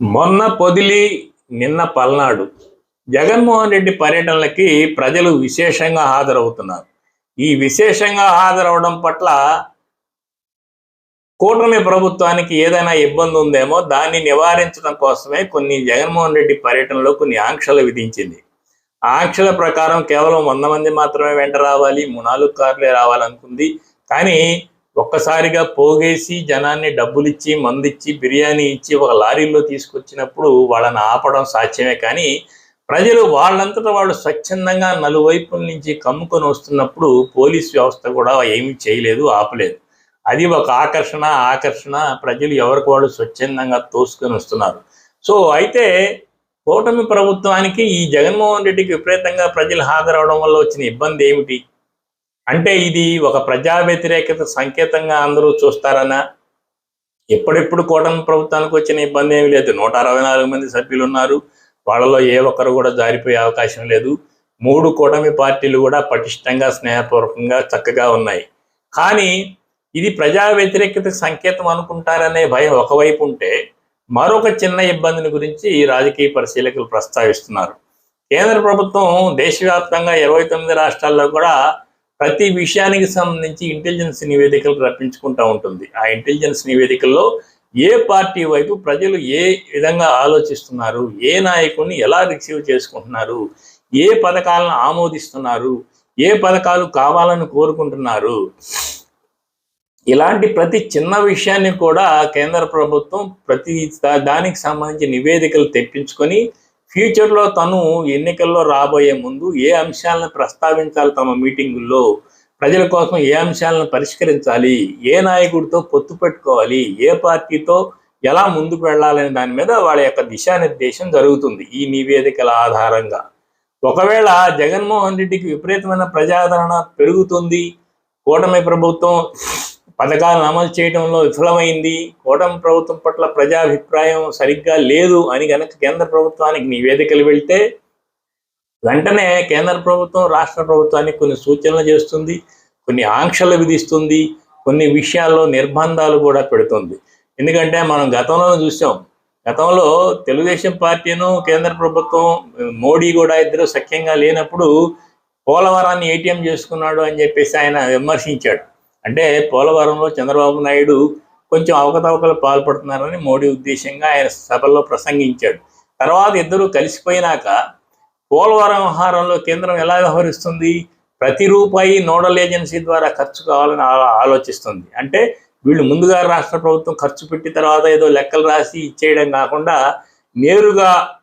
మొన్న పొదిలి నిన్న పల్నాడు. జగన్మోహన్ రెడ్డి పర్యటనలకి ప్రజలు విశేషంగా హాజరవుతున్నారు. ఈ విశేషంగా హాజరవడం పట్ల కూటమి ప్రభుత్వానికి ఏదైనా ఇబ్బంది ఉందేమో దాన్ని నివారించడం కోసమే కొన్ని జగన్మోహన్ రెడ్డి పర్యటనలో కొన్ని ఆంక్షలు విధించింది. ఆంక్షల ప్రకారం కేవలం వంద మంది మాత్రమే వెంట రావాలి మూడు నాలుగు కార్లే రావాలనుకుంది. కానీ ఒక్కసారిగా పోగేసి జనాన్ని డబ్బులిచ్చి మందిచ్చి బిర్యానీ ఇచ్చి ఒక లారీలో తీసుకొచ్చినప్పుడు వాళ్ళని ఆపడం సాధ్యమే కానీ ప్రజలు వాళ్ళంతటా వాళ్ళు స్వచ్ఛందంగా నలువైపుల నుంచి కమ్ముకొని వస్తున్నప్పుడు పోలీస్ వ్యవస్థ కూడా ఏమీ చేయలేదు ఆపలేదు. అది ఒక ఆకర్షణ ఆకర్షణ. ప్రజలు ఎవరికి వాళ్ళు స్వచ్ఛందంగా తోసుకొని వస్తున్నారు. సో అయితే కూటమి ప్రభుత్వానికి ఈ జగన్మోహన్ రెడ్డికి విపరీతంగా ప్రజలు హాజరవడం వల్ల వచ్చిన ఇబ్బంది ఏమిటి? అంటే ఇది ఒక ప్రజా వ్యతిరేకత సంకేతంగా అందరూ చూస్తారనా ఎప్పుడెప్పుడు కూటమి ప్రభుత్వానికి వచ్చిన ఇబ్బంది ఏమి లేదు. నూట అరవై నాలుగు మంది సభ్యులు ఉన్నారు వాళ్ళలో ఏ ఒక్కరు కూడా జారిపోయే అవకాశం లేదు. మూడు కూటమి పార్టీలు కూడా పటిష్టంగా స్నేహపూర్వకంగా చక్కగా ఉన్నాయి. కానీ ఇది ప్రజా వ్యతిరేకత సంకేతం అనుకుంటారనే భయం ఒకవైపు ఉంటే మరొక చిన్న ఇబ్బందిని గురించి ఈ రాజకీయ పరిశీలకులు ప్రస్తావిస్తున్నారు. కేంద్ర ప్రభుత్వం దేశవ్యాప్తంగా ఇరవై తొమ్మిది రాష్ట్రాల్లో కూడా ప్రతి విషయానికి సంబంధించి ఇంటెలిజెన్స్ నివేదికలు రప్పించుకుంటూ ఉంటుంది. ఆ ఇంటెలిజెన్స్ నివేదికల్లో ఏ పార్టీ వైపు ప్రజలు ఏ విధంగా ఆలోచిస్తున్నారు ఏ నాయకుడిని ఎలా రిసీవ్ చేసుకుంటున్నారు ఏ పథకాలను ఆమోదిస్తున్నారు ఏ పథకాలు కావాలని కోరుకుంటున్నారు ఇలాంటి ప్రతి చిన్న విషయాన్ని కూడా కేంద్ర ప్రభుత్వం ప్రతి దానికి సంబంధించి నివేదికలు తెప్పించుకొని ఫ్యూచర్లో తను ఎన్నికల్లో రాబోయే ముందు ఏ అంశాలను ప్రస్తావించాలి తమ మీటింగుల్లో? ప్రజల కోసం ఏ అంశాలను పరిష్కరించాలి? ఏ నాయకుడితో పొత్తు పెట్టుకోవాలి? ఏ పార్టీతో ఎలా ముందుకు వెళ్ళాలనే దాని మీద వాళ్ళ యొక్క దిశానిర్దేశం జరుగుతుంది ఈ నివేదికల ఆధారంగా. ఒకవేళ జగన్మోహన్ రెడ్డికి విపరీతమైన ప్రజాదరణ పెరుగుతుంది కూటమి ప్రభుత్వం పథకాలను అమలు చేయడంలో విఫలమైంది. కూటమి ప్రభుత్వం పట్ల ప్రజాభిప్రాయం సరిగ్గా లేదు అని కనుక కేంద్ర ప్రభుత్వానికి నివేదికలు వెళ్తే వెంటనే కేంద్ర ప్రభుత్వం రాష్ట్ర ప్రభుత్వానికి కొన్ని సూచనలు చేస్తుంది కొన్ని ఆంక్షలు విధిస్తుంది కొన్ని విషయాల్లో నిర్బంధాలు కూడా పెడుతుంది. ఎందుకంటే మనం గతంలో చూసాం. గతంలో తెలుగుదేశం పార్టీను కేంద్ర ప్రభుత్వం మోడీ కూడా ఇద్దరు సఖ్యంగా లేనప్పుడు పోలవరాన్ని ఏటీఎం చేసుకున్నాడు అని చెప్పేసి ఆయన విమర్శించాడు. అంటే పోలవరంలో చంద్రబాబు నాయుడు కొంచెం అవకతవకలు పాల్పడుతున్నారని మోడీ ఉద్దేశంగా ఆయన సభలో ప్రసంగించాడు. తర్వాత ఇద్దరు కలిసిపోయినాక పోలవరం వ్యవహారంలో కేంద్రం ఎలా వ్యవహరిస్తుంది? ప్రతి రూపాయి నోడల్ ఏజెన్సీ ద్వారా ఖర్చు కావాలని ఆ- ఆలోచిస్తుంది. అంటే వీళ్ళు ముందుగా రాష్ట్ర ప్రభుత్వం ఖర్చు పెట్టి తర్వాత ఏదో లెక్కలు రాసి ఇచ్చేయడం కాకుండా నేరుగా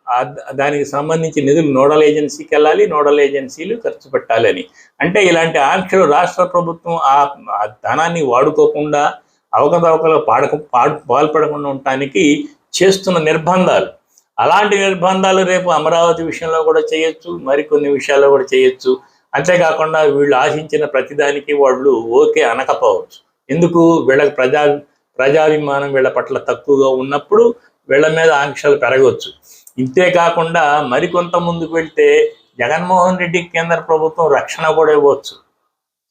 దానికి సంబంధించి నిధులు నోడల్ ఏజెన్సీకి వెళ్ళాలి నోడల్ ఏజెన్సీలు ఖర్చు పెట్టాలని అంటే ఇలాంటి ఆంక్షలు రాష్ట్ర ప్రభుత్వం ఆ ఆ ధనాన్ని వాడుకోకుండా అవకతవకలు పాడక పాడు పాల్పడకుండా ఉండటానికి చేస్తున్న నిర్బంధాలు. అలాంటి నిర్బంధాలు రేపు అమరావతి విషయంలో కూడా చేయొచ్చు మరికొన్ని విషయాల్లో కూడా చేయొచ్చు. అంతేకాకుండా వీళ్ళు ఆశించిన ప్రతిదానికి వాళ్ళు ఓకే అనకపోవచ్చు. ఎందుకు? వీళ్ళకి ప్రజా ప్రజాభిమానం వీళ్ళ పట్ల తక్కువగా ఉన్నప్పుడు వీళ్ళ మీద ఆంక్షలు పెరగవచ్చు ఇంతే కాకుండా మరికొంత ముందుకు వెళ్తే జగన్మోహన్ రెడ్డి కేంద్ర ప్రభుత్వం రక్షణ కూడా ఇవ్వచ్చు.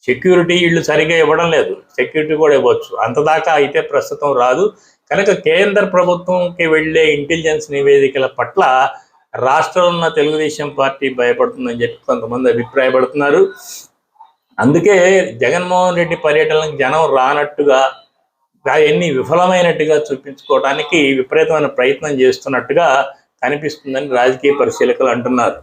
సెక్యూరిటీ వీళ్ళు సరిగా ఇవ్వడం లేదు. సెక్యూరిటీ కూడా ఇవ్వచ్చు. అంతదాకా అయితే ప్రస్తుతం రాదు. కనుక కేంద్ర ప్రభుత్వంకి వెళ్ళే ఇంటెలిజెన్స్ నివేదికల పట్ల రాష్ట్రంలో ఉన్న తెలుగుదేశం పార్టీ భయపడుతుందని చెప్పి కొంతమంది అభిప్రాయపడుతున్నారు. అందుకే జగన్మోహన్ రెడ్డి పర్యటనకు జనం రానట్టుగా అవన్నీ విఫలమైనట్టుగా చూపించుకోవడానికి విపరీతమైన ప్రయత్నం చేస్తున్నట్టుగా కనిపిస్తుందని రాజకీయ పరిశీలకులు అంటున్నారు.